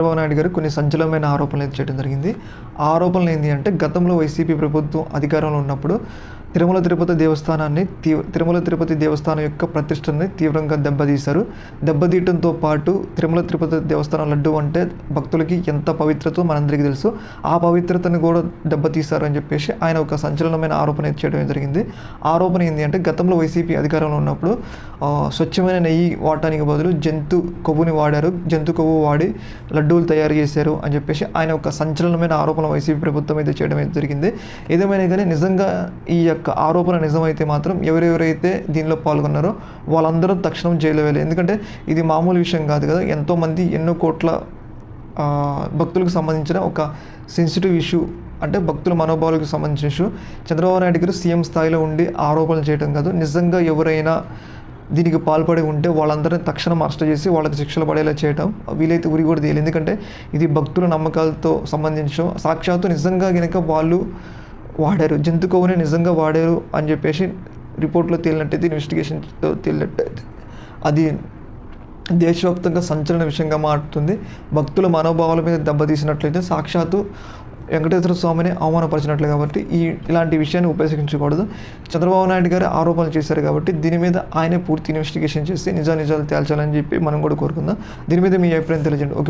చంద్రబాబు నాయుడు గారు కొన్ని సంచలనమైన ఆరోపణలు అయితే చేయడం జరిగింది. ఆ ఆరోపణలు ఏంటి అంటే గతంలో వైసీపీ ప్రభుత్వం అధికారంలో ఉన్నప్పుడు తిరుమల తిరుపతి దేవస్థానాన్ని తీ తిరుమల తిరుపతి దేవస్థానం యొక్క ప్రతిష్టని తీవ్రంగా దెబ్బతీశారు. దెబ్బతీయటంతో పాటు తిరుమల తిరుపతి దేవస్థానం లడ్డు అంటే భక్తులకి ఎంత పవిత్రతో మనందరికీ తెలుసు. ఆ పవిత్రతను కూడా దెబ్బతీశారు అని చెప్పేసి ఆయన ఒక సంచలనమైన ఆరోపణ చేయడం జరిగింది. ఆరోపణ ఏంటి అంటే గతంలో వైసీపీ అధికారంలో ఉన్నప్పుడు స్వచ్ఛమైన నెయ్యి వాడటానికి బదులు జంతు కొవ్వుని వాడారు. జంతు కొవ్వు వాడి లడ్డూలు తయారు చేశారు అని చెప్పేసి ఆయన ఒక సంచలనమైన ఆరోపణ వైసీపీ ప్రభుత్వం అయితే చేయడం అయితే జరిగింది. ఏదేమైనా కానీ నిజంగా ఈ యొక్క ఆరోపణ నిజమైతే మాత్రం ఎవరెవరైతే దీనిలో పాల్గొన్నారో వాళ్ళందరూ తక్షణం జైలు వెళ్ళాలి ఎందుకంటే ఇది మామూలు విషయం కాదు కదా. ఎంతోమంది ఎన్నో కోట్ల భక్తులకు సంబంధించిన ఒక సెన్సిటివ్ ఇష్యూ అంటే భక్తుల మనోభావాలకు సంబంధించిన ఇష్యూ చంద్రబాబు నాయుడు గారు సీఎం స్థాయిలో ఉండి ఆరోపణలు చేయడం కాదు. నిజంగా ఎవరైనా దీనికి పాల్పడి ఉంటే వాళ్ళందరినీ తక్షణం అరెస్ట్ చేసి వాళ్ళకి శిక్షలు పడేలా చేయటం వీలైతే ఉరి కూడా తీయాలి ఎందుకంటే ఇది భక్తుల నమ్మకాలతో సంబంధించిన సాక్షాత్తు నిజంగా కనుక వాళ్ళు వాడారు. జంతు కొవ్వుని నిజంగా వాడారు అని చెప్పేసి రిపోర్ట్లో తేలినట్టయితే ఇన్వెస్టిగేషన్తో తేలినట్టయితే అది దేశవ్యాప్తంగా సంచలన విషయంగా మారుతుంది. భక్తుల మనోభావాల మీద దెబ్బతీసినట్లయితే సాక్షాత్తు వెంకటేశ్వర స్వామిని అవమానపరిచినట్లు కాబట్టి ఈ ఇలాంటి విషయాన్ని ఉపయోగించకూడదు చంద్రబాబు నాయుడు గారు ఆరోపణలు చేశారు కాబట్టి దీని మీద ఆయనే పూర్తి ఇన్వెస్టిగేషన్ చేసి నిజా నిజాలు తేల్చాలని చెప్పి మనం కూడా కోరుకుందాం. దీని మీద మీ అభిప్రాయం తెలియజేయండి. ఓకే.